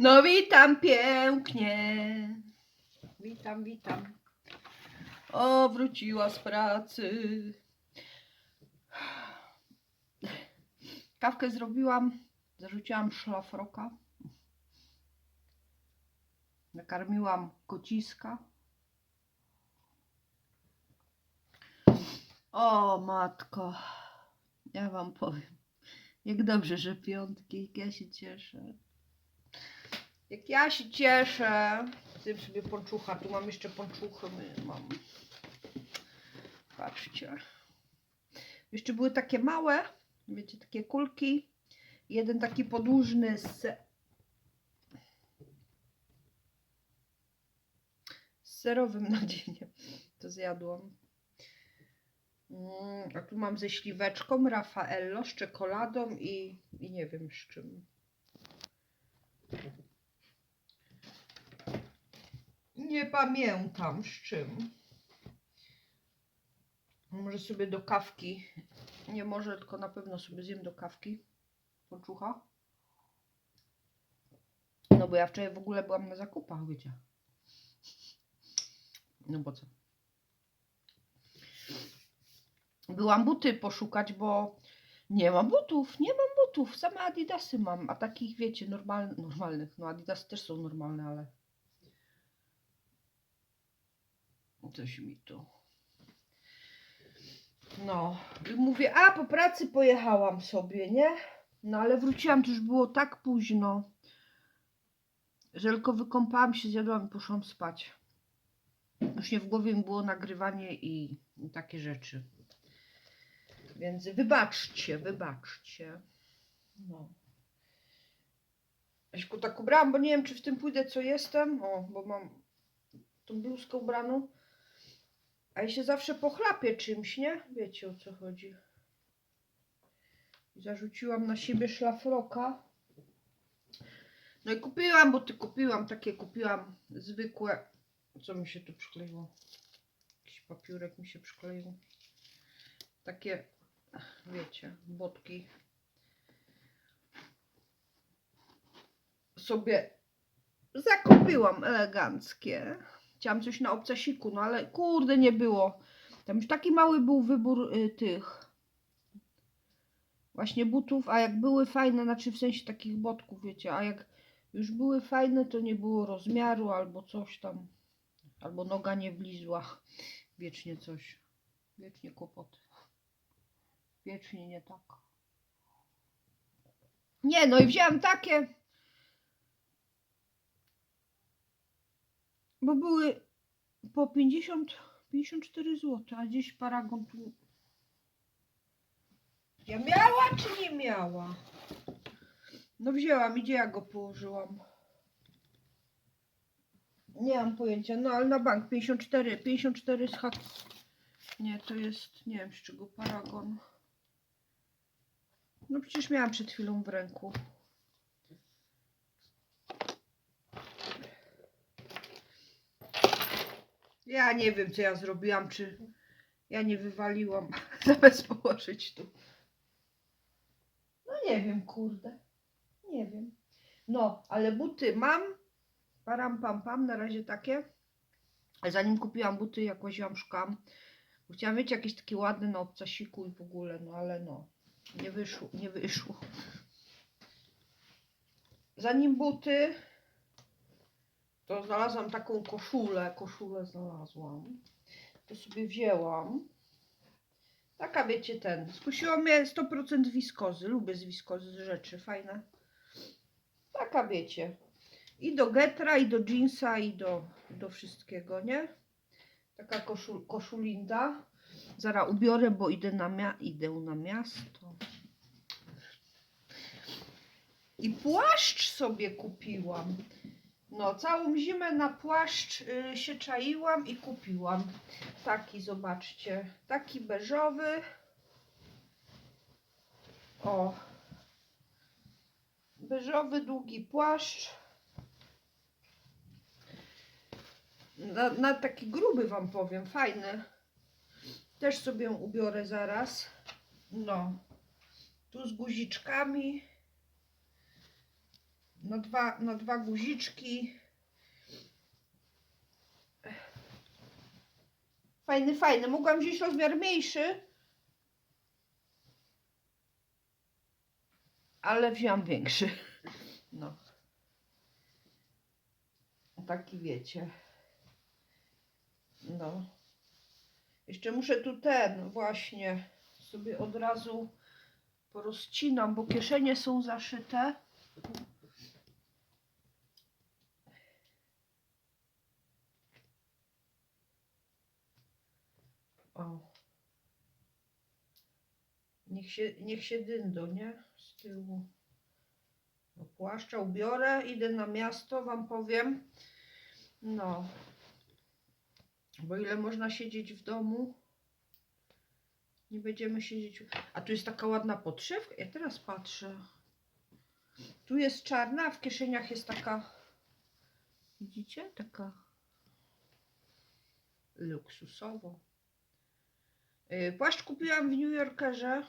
No witam pięknie. Witam, witam. O, wróciła z pracy. Kawkę zrobiłam, zarzuciłam szlafroka. Nakarmiłam kociska. O, matko, ja wam powiem. Jak dobrze, że piątki, jak ja się cieszę. Jak ja się cieszę. Zjem sobie ponczucha. Tu mam jeszcze ponczuchy. Mam. Patrzcie. Jeszcze były takie małe. Wiecie, takie kulki. Jeden taki podłużny z serowym nadzieniem. To zjadłam. Mm, a tu mam ze śliweczką, Raffaello, z czekoladą i, i nie wiem z czym. Nie pamiętam z czym. Może sobie do kawki. Nie może, tylko na pewno sobie zjem do kawki. Poczucha. No bo ja wczoraj w ogóle byłam na zakupach, wiecie. No bo co? Byłam buty poszukać, bo nie mam butów, nie mam butów. Same adidasy mam, a takich wiecie, normal, normalnych. No adidasy też są normalne, ale Coś mi tu. No, i mówię, a po pracy pojechałam sobie, nie? No ale wróciłam, to już było tak późno, że tylko wykąpałam się, zjadłam i poszłam spać. Już nie w głowie mi było nagrywanie i, i takie rzeczy. Więc wybaczcie, wybaczcie. No. Jaśku tak ubrałam, bo nie wiem, czy w tym pójdę, co jestem. O, bo mam tą bluzkę ubraną. A ja się zawsze pochlapię czymś, nie? Wiecie o co chodzi. Zarzuciłam na siebie szlafroka. No i kupiłam, bo ty kupiłam, takie kupiłam zwykłe. Co mi się tu przykleiło? Jakiś papiurek mi się przykleił. Takie, wiecie, botki. Sobie zakupiłam eleganckie. Chciałam coś na obcasiku, no ale kurde nie było. Tam już taki mały był wybór y, tych właśnie butów, a jak były fajne, znaczy w sensie takich botków, wiecie, a jak już były fajne, to nie było rozmiaru albo coś tam, albo noga nie wlizła. Wiecznie coś. Wiecznie kłopoty. Wiecznie nie tak. Nie, no i wziąłem takie. Bo były po 50, 54 zł, a gdzieś paragon tu. Ja miała czy nie miała? No wzięłam, gdzie ja go położyłam? Nie mam pojęcia, no ale na bank 54, 54 z hak. Nie, to jest, nie wiem z czego paragon. No przecież miałam przed chwilą w ręku. Ja nie wiem, co ja zrobiłam, czy ja nie wywaliłam, zamiast położyć tu. No nie wiem, kurde. Nie wiem. No, ale buty mam. Param, pam, pam, na razie takie. Ale Zanim kupiłam buty, jak łaziłam, szukałam. Bo chciałam mieć jakieś takie ładne na obcasiku i w ogóle, no ale no. Nie wyszło, nie wyszło. Zanim buty, to znalazłam taką koszulę. Koszulę znalazłam. To sobie wzięłam. Taka wiecie ten. Skusiło mnie 100% wiskozy. Lubię z wiskozy rzeczy. Fajne. Taka wiecie. I do getra, i do jeansa, i do, do wszystkiego, nie? Taka koszul, koszulinda. Zaraz ubiorę, bo idę na, mia idę na miasto. I płaszcz sobie kupiłam. No, całą zimę na płaszcz y, się czaiłam i kupiłam. Taki, zobaczcie. Taki beżowy. O. Beżowy, długi płaszcz. Na, na taki gruby wam powiem, fajny. Też sobie ubiorę zaraz. No. Tu z guziczkami. Na dwa, na dwa guziczki. Fajny, fajny. Mogłam wziąć rozmiar mniejszy. Ale wziąłam większy. No. Taki wiecie. No. Jeszcze muszę tu ten właśnie sobie od razu porozcinam, bo kieszenie są zaszyte. O. Niech się, niech się dyndo, nie? Z tyłu. No, płaszcza ubiorę, idę na miasto, wam powiem. No. Bo ile można siedzieć w domu? Nie będziemy siedzieć. A tu jest taka ładna podszewka. Ja teraz patrzę. Tu jest czarna, a w kieszeniach jest taka. Widzicie? Taka luksusowo. Yy, Płaszcz kupiłam w New Yorkerze.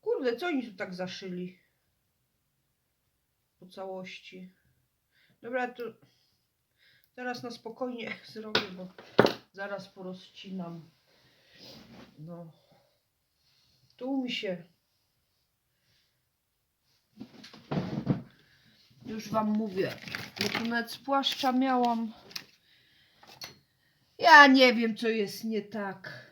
Kurde, co oni tu tak zaszyli? Po całości. Dobra, to teraz na spokojnie zrobię, bo zaraz porozcinam. No. Tu mi się. Już wam mówię. Bo z płaszcza miałam. Ja nie wiem, co jest nie tak.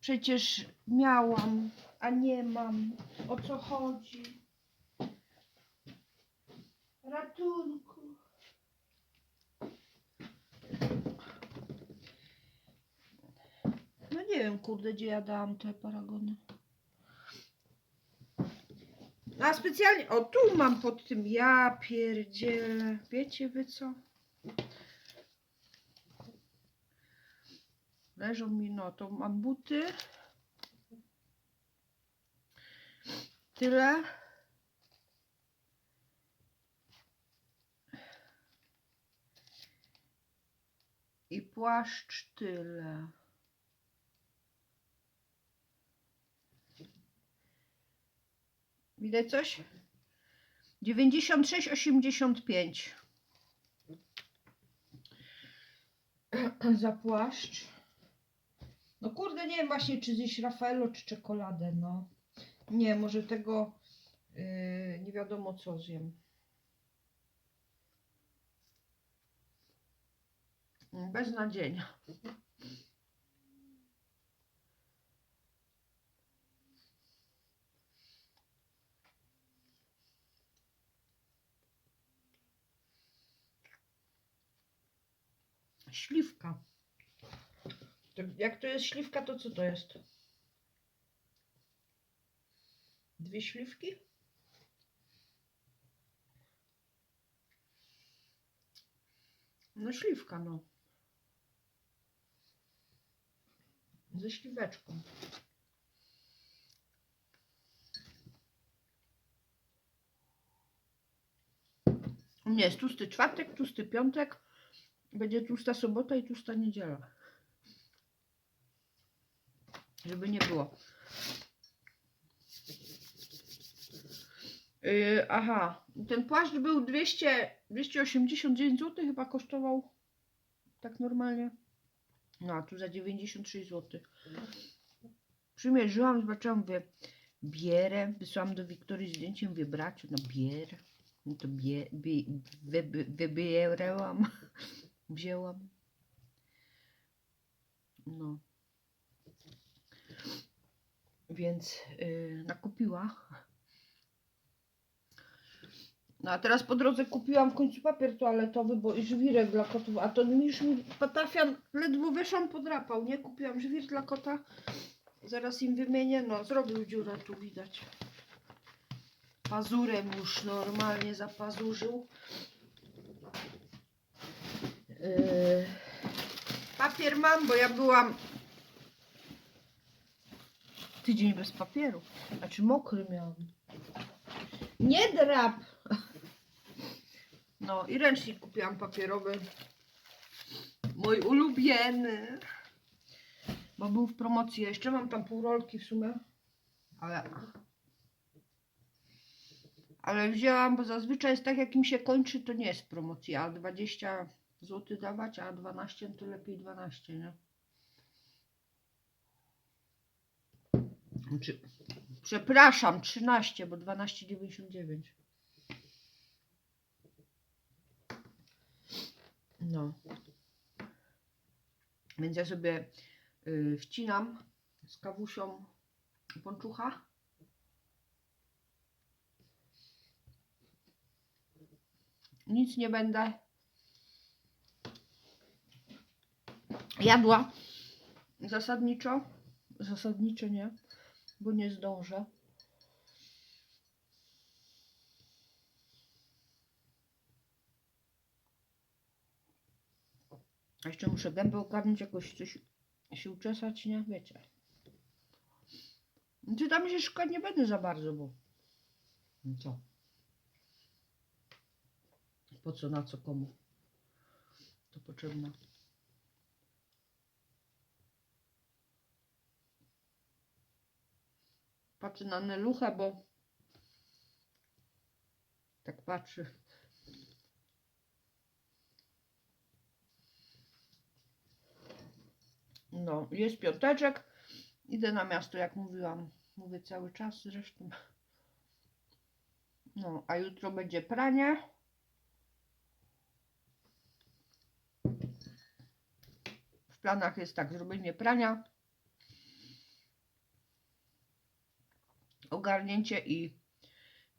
Przecież miałam, a nie mam. O co chodzi? Ratunku. No nie wiem, kurde, gdzie ja dałam te paragony. A specjalnie, o tu mam pod tym, ja pierdzielę. Wiecie wy co? Leżą mi, no to mam buty. Tyle. I płaszcz tyle. Widać coś? 96,85 za płaszcz. No kurde, nie wiem właśnie, czy zjeść Raffaello, czy czekoladę, no. Nie, może tego yy, nie wiadomo co zjem. Beznadziejnie. Śliwka. To jak to jest śliwka, to co to jest? Dwie śliwki? No śliwka, no. Ze śliweczką. U mnie jest tłusty czwartek, tłusty piątek, będzie tłusta sobota i tłusta niedziela. Żeby nie było. Yy, aha, ten płaszcz był 200, 289 zł, chyba kosztował tak normalnie. No, a tu za 96 zł. Przymierzyłam, zobaczyłam, mówię, bierę, wysłałam do Wiktorii zdjęcie, mówię, braciu, no bierę. No to bie, bie, wy, wy, wybierałam, wzięłam. No. Więc yy, nakupiła. No a teraz po drodze kupiłam w końcu papier toaletowy, bo i żwirek dla kotów, a to już mi patafian ledwo wyszłam podrapał, nie? Kupiłam żwir dla kota, zaraz im wymienię, no zrobił dziurę tu widać. Pazurem już normalnie zapazurzył. Yy, papier mam, bo ja byłam tydzień bez papieru, znaczy mokry miałam. Nie drap! No i ręcznik kupiłam papierowy. Mój ulubiony. Bo był w promocji. Jeszcze mam tam pół rolki w sumie. Ale. Ale wzięłam, bo zazwyczaj jest tak, jak mi się kończy, to nie jest promocja. A 20 zł dawać, a 12 to lepiej 12, nie? Znaczy, przepraszam, 13, bo 12,99. No. Więc ja sobie y, wcinam z kawusią ponczucha. Nic nie będę jadła zasadniczo. Zasadniczo nie, bo nie zdążę. A jeszcze muszę gębę ogarnąć, jakoś coś się uczesać, nie? Wiecie. Czy tam się szukać nie będę za bardzo, bo... No co? Po co, na co, komu? To potrzebne. Patrzę na Neluchę, bo... Tak patrzy. No, jest piąteczek. Idę na miasto, jak mówiłam. Mówię cały czas zresztą. No, a jutro będzie pranie. W planach jest tak, zrobienie prania, ogarnięcie i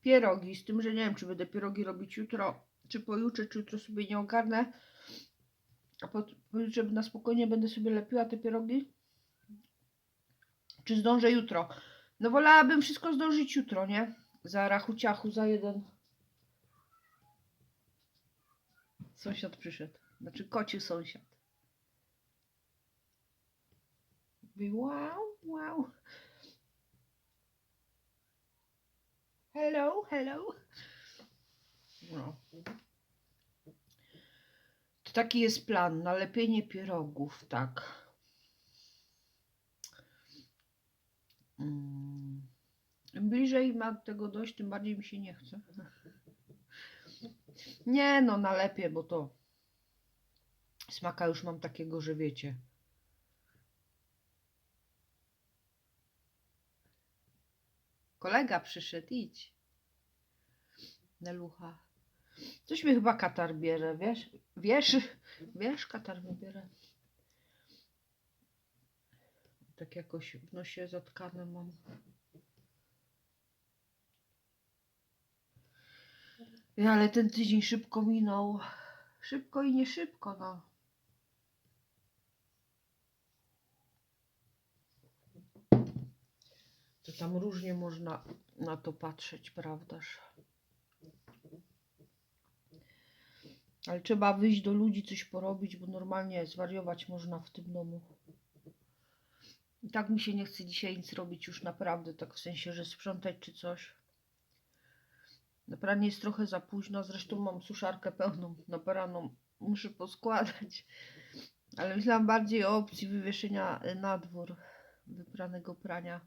pierogi. Z tym, że nie wiem, czy będę pierogi robić jutro, czy pojutrze, czy jutro sobie nie ogarnę. A po, pojutrze na spokojnie będę sobie lepiła te pierogi. Czy zdążę jutro? No wolałabym wszystko zdążyć jutro, nie? Za rachuciachu, za jeden. Sąsiad przyszedł. Znaczy koci sąsiad. Wow, wow. Hello, hello. No. To taki jest plan, nalepienie pierogów, tak. Mm. Im bliżej ma tego dość, tym bardziej mi się nie chce. Nie no, nalepię, bo to smaka już mam takiego, że wiecie. Kolega przyszedł, idź. Nelucha. Coś mi chyba katar bierze, wiesz? Wiesz? Wiesz, katar mi bierze. Tak jakoś w nosie zatkane mam. Ale ten tydzień szybko minął. Szybko i nie szybko, no. To tam różnie można na to patrzeć, prawdaż? Ale trzeba wyjść do ludzi, coś porobić, bo normalnie zwariować można w tym domu. I tak mi się nie chce dzisiaj nic robić już naprawdę, tak w sensie, że sprzątać czy coś. Na pranie jest trochę za późno, zresztą mam suszarkę pełną na praną. Muszę poskładać. Ale myślałam bardziej o opcji wywieszenia na dwór wypranego prania.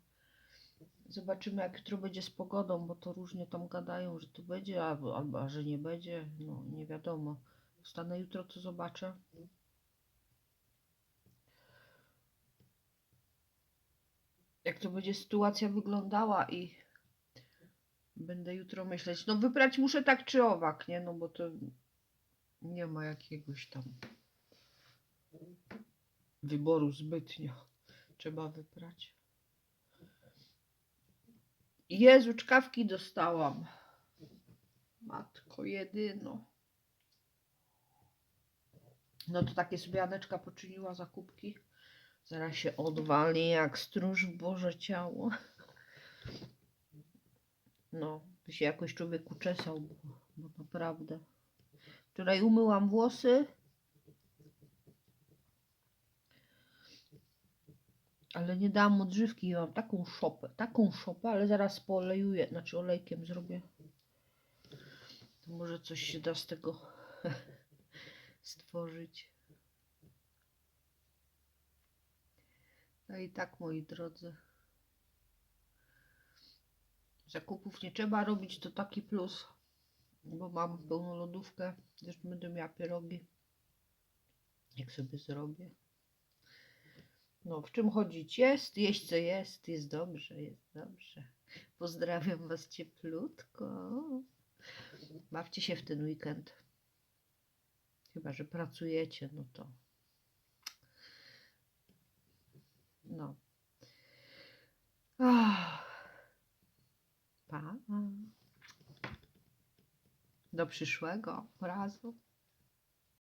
Zobaczymy, jak jutro będzie z pogodą, bo to różnie tam gadają, że to będzie, albo, albo a że nie będzie. No, nie wiadomo. Wstanę jutro, to zobaczę. Jak to będzie sytuacja wyglądała i będę jutro myśleć. No wybrać muszę tak czy owak, nie? No bo to nie ma jakiegoś tam wyboru zbytnio. Trzeba wybrać. Jezu, czkawki dostałam. Matko jedyno. No to takie sobie Aneczka poczyniła zakupki. Zaraz się odwali jak stróż w Boże ciało. No, by się jakoś człowiek uczesał, bo, bo naprawdę. Wczoraj umyłam włosy. Ale nie dałam odżywki, mam taką szopę, taką szopę, ale zaraz poolejuję, znaczy olejkiem zrobię. To może coś się da z tego stworzyć. No i tak, moi drodzy. Zakupów nie trzeba robić, to taki plus. Bo mam pełną lodówkę. Też będę miała pierogi. Jak sobie zrobię. No, w czym chodzić? Jest, jeść co jest, jest dobrze, jest dobrze. Pozdrawiam Was cieplutko. Bawcie się w ten weekend. Chyba, że pracujecie, no to. No. Ach. Pa. Do przyszłego razu.